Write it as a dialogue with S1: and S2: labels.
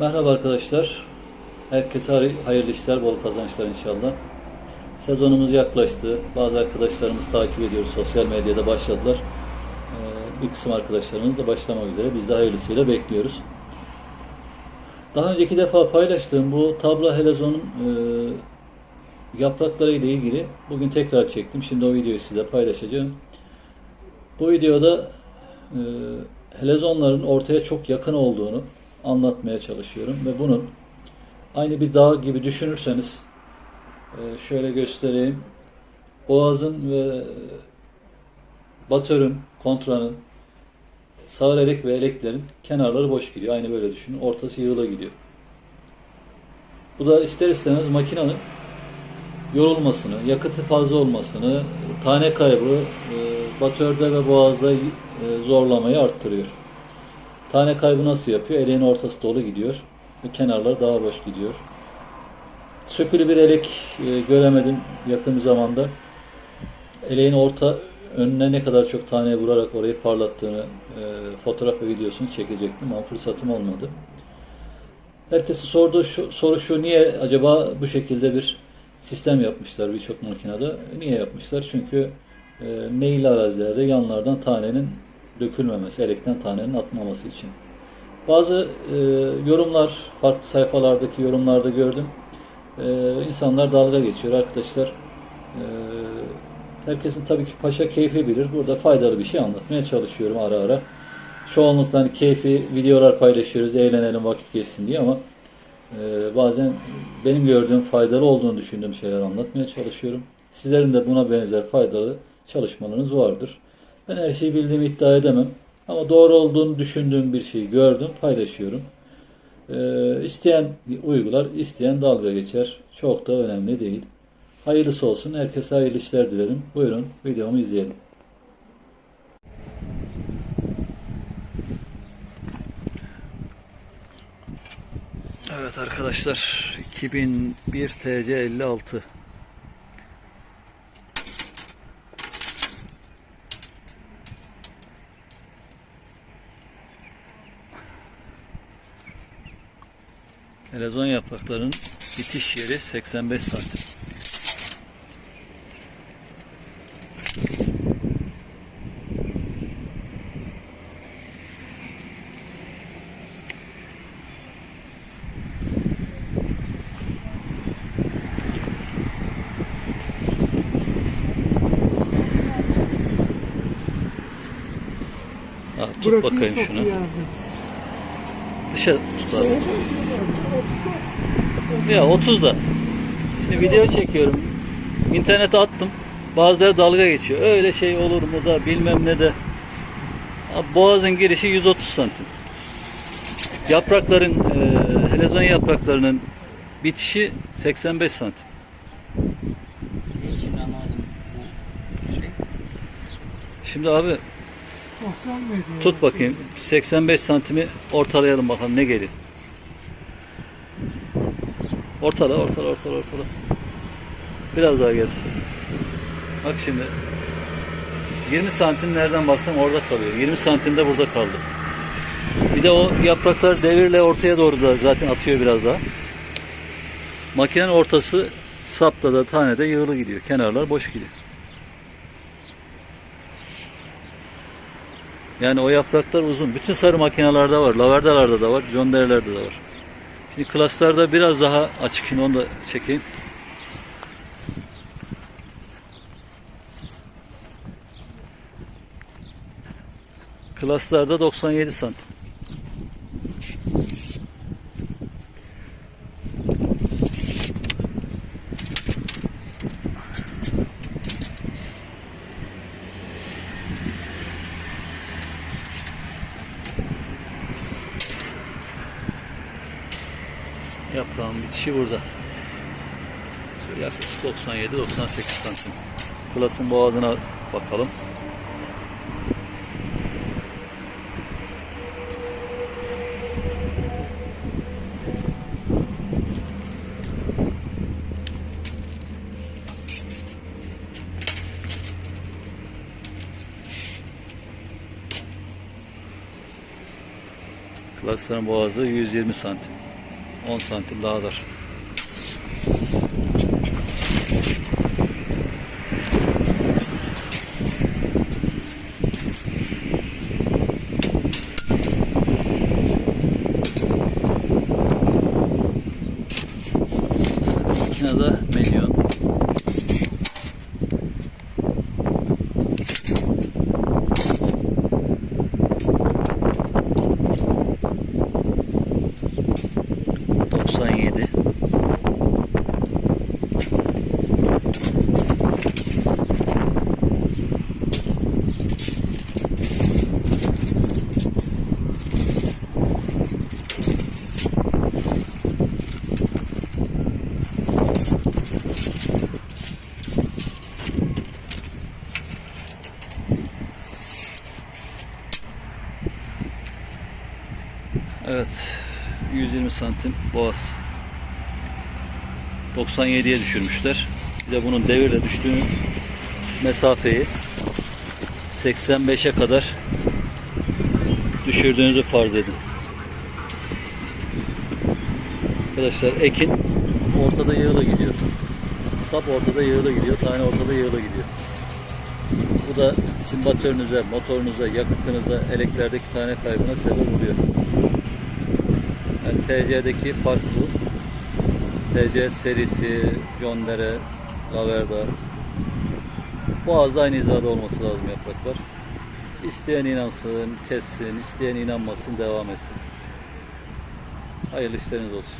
S1: Merhaba arkadaşlar. Herkese hay- hayırlı işler, bol kazançlar inşallah. Sezonumuz yaklaştı. Bazı arkadaşlarımız takip ediyoruz. Sosyal medyada başladılar. Ee, Bir kısım arkadaşlarımız da başlamak üzere. Biz de hayırlısıyla bekliyoruz. Daha önceki defa paylaştığım bu tabla helezonun e, yaprakları ile ilgili bugün tekrar çektim. Şimdi o videoyu size paylaşacağım. Bu videoda e, helezonların ortaya çok yakın olduğunu anlatmaya çalışıyorum ve bunun aynı bir dağ gibi düşünürseniz e, şöyle göstereyim. Boğazın ve batörün, kontranın sağır elek ve eleklerin kenarları boş gidiyor. Aynı böyle düşünün. Ortası yığıla gidiyor. Bu da ister istemez makinenin yorulmasını, yakıtı fazla olmasını, tane kaybı e, batörde ve boğazda e, zorlamayı arttırıyor. Tane kaybı nasıl yapıyor? Eleğin ortası dolu gidiyor ve kenarları daha boş gidiyor. Sökülü bir elek e, göremedim yakın bir zamanda. Eleğin orta önüne ne kadar çok tane vurarak orayı parlattığını e, fotoğraf ve videosunu çekecektim ama fırsatım olmadı. Herkesin sorduğu şu, soru şu niye acaba bu şekilde bir sistem yapmışlar birçok makinede? Niye yapmışlar? Çünkü e, meyilli arazilerde yanlardan tanenin dökülmemesi, elekten tanenin atmaması için. Bazı e, yorumlar, farklı sayfalardaki yorumlarda gördüm. E, insanlar dalga geçiyor arkadaşlar. E, herkesin tabii ki paşa keyfi bilir. Burada faydalı bir şey anlatmaya çalışıyorum ara ara. Çoğunlukla hani keyfi videolar paylaşıyoruz, eğlenelim, vakit geçsin diye ama e, bazen benim gördüğüm faydalı olduğunu düşündüğüm şeyler anlatmaya çalışıyorum. Sizlerin de buna benzer faydalı çalışmalarınız vardır. Ben her şeyi bildiğimi iddia edemem. Ama doğru olduğunu düşündüğüm bir şeyi gördüm, paylaşıyorum. Ee, isteyen uygular, isteyen dalga geçer. Çok da önemli değil. Hayırlısı olsun. Herkese hayırlı işler dilerim. Buyurun videomu izleyelim. Evet arkadaşlar 2001 TC 56 Helezon yapraklarının bitiş yeri 85 santim.
S2: Bırakayım
S1: bakayım şunu.
S2: yerde.
S1: Dışarı tut abi. Ya 30 da. Şimdi video çekiyorum. İnternete attım. Bazıları dalga geçiyor. Öyle şey olur mu da bilmem ne de. Boğazın girişi 130 santim. Yaprakların, e, helezon yapraklarının bitişi 85 santim.
S3: Şey.
S1: Şimdi abi
S2: Sosyal medya.
S1: tut bakayım. 85 santimi ortalayalım bakalım ne geliyor. Ortala, ortala, ortala, ortala. Biraz daha gelsin. Bak şimdi. 20 santim nereden baksan orada kalıyor. 20 santim de burada kaldı. Bir de o yapraklar devirle ortaya doğru da zaten atıyor biraz daha. Makinenin ortası sapta da tanede yığılı gidiyor. Kenarlar boş gidiyor. Yani o yapraklar uzun. Bütün sarı makinelerde var. Laverdalarda da var. John Deere'lerde de var. Şimdi klaslarda biraz daha açık. Şimdi onu da çekeyim. Klaslarda 97 santim. Yaprağın bitişi burada. Yaklaşık 97-98 santim. Klasın boğazına bakalım. Klasların boğazı 120 santim. 10 santim daha dar. Makinede milyon. Yedi. Evet. 120 santim boğaz. 97'ye düşürmüşler. Bir de bunun devirle düştüğü mesafeyi 85'e kadar düşürdüğünüzü farz edin. Arkadaşlar ekin ortada yığıla gidiyor. Sap ortada yığıla gidiyor. Tane ortada yığıla gidiyor. Bu da simbatörünüze, motorunuza, yakıtınıza, eleklerdeki tane kaybına sebep oluyor. Yani TC'deki fark bu. TC serisi, Yondere, Laverda. Boğazda aynı hizada olması lazım yapraklar. İsteyen inansın, kessin, isteyen inanmasın, devam etsin. Hayırlı işleriniz olsun.